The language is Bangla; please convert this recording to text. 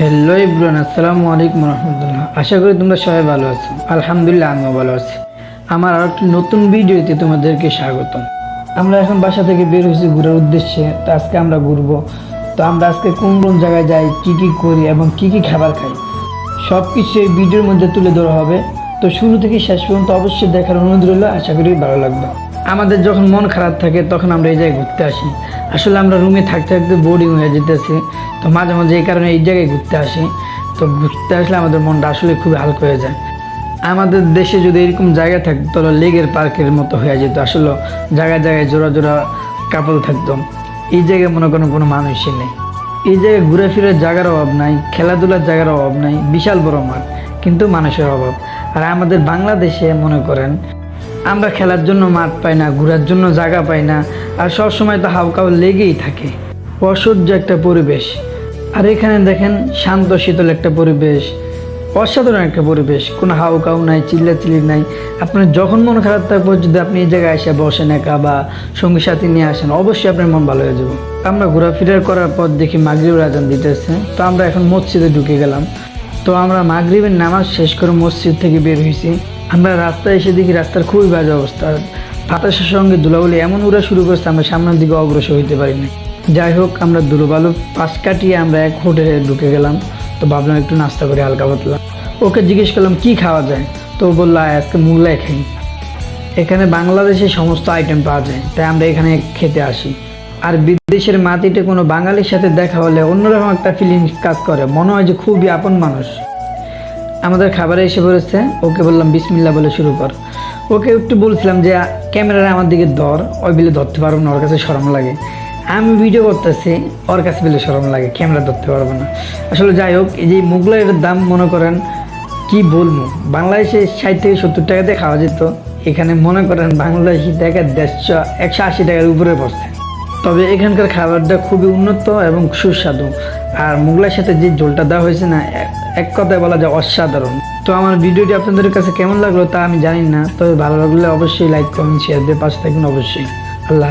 হ্যালো ইব্রান আসসালামু আলাইকুম রহমতুল্লাহ আশা করি তোমরা সবাই ভালো আছো। আলহামদুলিল্লাহ, আমিও ভালো আছি। আমার আর একটি নতুন ভিডিওতে তোমাদেরকে স্বাগতম। আমরা এখন বাসা থেকে বের হয়েছি ঘুরার উদ্দেশ্যে। তো আজকে আমরা ঘুরবো। তো আমরা আজকে কোন কোন জায়গায় যাই, কি কি করি এবং কি কি খাবার খাই সব কিছু এই ভিডিওর মধ্যে তুলে ধরা হবে। তো শুরু থেকে শেষ পর্যন্ত অবশ্যই দেখার অনুরোধ রইল। আশা করি ভালো লাগবে। আমাদের যখন মন খারাপ থাকে, তখন আমরা এই জায়গায় ঘুরতে আসি। আসলে আমরা রুমে থাকতে থাকতে বোর্ডিং হয়ে যেতেছি। তো মাঝে মাঝে এই কারণে এই জায়গায় ঘুরতে আসি। তো ঘুরতে আসলে আমাদের মনটা আসলে খুবই হালকা হয়ে যায়। আমাদের দেশে যদি এরকম জায়গা থাকতো, তাহলে লেগের পার্কের মতো হয়ে যেত। আসলে জায়গায় জায়গায় জোড়া জোড়া কাপল থাকতো। এই জায়গায় মনে করেন কোনো মানুষই নেই। এই জায়গায় ঘুরে জায়গার অভাব নাই, খেলাধুলার জায়গার অভাব নাই, বিশাল বড় মাঠ, কিন্তু মানুষের অভাব। আর আমাদের বাংলাদেশে মনে করেন আমরা খেলার জন্য মাঠ পাই না, ঘোরার জন্য জায়গা পাই না, আর সব সময় তো হাউকাউ লেগেই থাকে। অসহ্য একটা পরিবেশ। আর এখানে দেখেন শান্ত, শীতল একটা পরিবেশ। অসাধারণ একটা পরিবেশ। কোনো হাউকাউ নাই, চিল্লাচিল্লি নাই। আপনার যখন মন খারাপ থাকবে, যদি আপনি এই জায়গায় এসে বসেন একা বা সঙ্গী সাথী নিয়ে আসেন, অবশ্যই আপনার মন ভালো হয়ে যাবে। আমরা ঘোরাফেরা করার পর দেখি মাগরিবের আজান দিতেছে। তো আমরা এখন মসজিদে ঢুকে গেলাম। তো আমরা মাগরিবের নামাজ শেষ করে মসজিদ থেকে বের হয়েছি। আমরা রাস্তায় এসে দেখি রাস্তার খুবই বাজে অবস্থা। বাতাসের সঙ্গে ধুলাবলি এমন উড়া শুরু করছে, আমরা সামনের দিকে অগ্রসর হইতে পারিনি যাই হোক, আমরা দুলবালু পাশ কাটিয়ে আমরা এক হোটেলে ঢুকে গেলাম। তো ভাবলাম একটু নাস্তা করে হালকা পাতলা। ওকে জিজ্ঞেস করলাম, কি খাওয়া যায়? তো বলল আজকে মুগলাই খাই। এখানে বাংলাদেশে সমস্ত আইটেম পাওয়া যায়, তাই আমরা এখানে খেতে আসি। আর বিদেশের মাটিতে কোনো বাঙালির সাথে দেখা হলে অন্যরকম একটা ফিলিংস কাজ করে। মনে হয় যে খুবই আপন মানুষ। আমাদের খাবারে এসে পড়েছে। ওকে বললাম বিসমিল্লা বলে শুরু কর। ওকে একটু বলছিলাম যে ক্যামেরাটা আমার দিকে ধর, ওই বিলে ধরতে পারব না, ওর কাছে সরম লাগে। আমি ভিডিও করতেছি, ওর কাছে বিলে সরম লাগে, ক্যামেরা ধরতে পারব না। আসলে যাই হোক, এই যে মুগলাইয়ের দাম মনে করেন, কি বলব? বাংলাদেশে ষাট থেকে সত্তর টাকাতে খাওয়া যেত। এখানে মনে করেন বাংলাদেশি টাকা দেড়শো, একশো আশি টাকার উপরে পড়ছে। তবে এখানকার খাবারটা খুবই উন্নত এবং সুস্বাদু। আর মোগলার সাথে যে ঝোলটা দেওয়া হয়েছে না, এক- কথায় বলা যায় অসাধারণ। তো আমার ভিডিওটি আপনাদের কাছে কেমন লাগল তা আমি জানি না, তবে ভালো লাগলে অবশ্যই লাইক কমেন্ট শেয়ার দিয়ে পাশে থাকবেন অবশ্যই। আল্লাহ।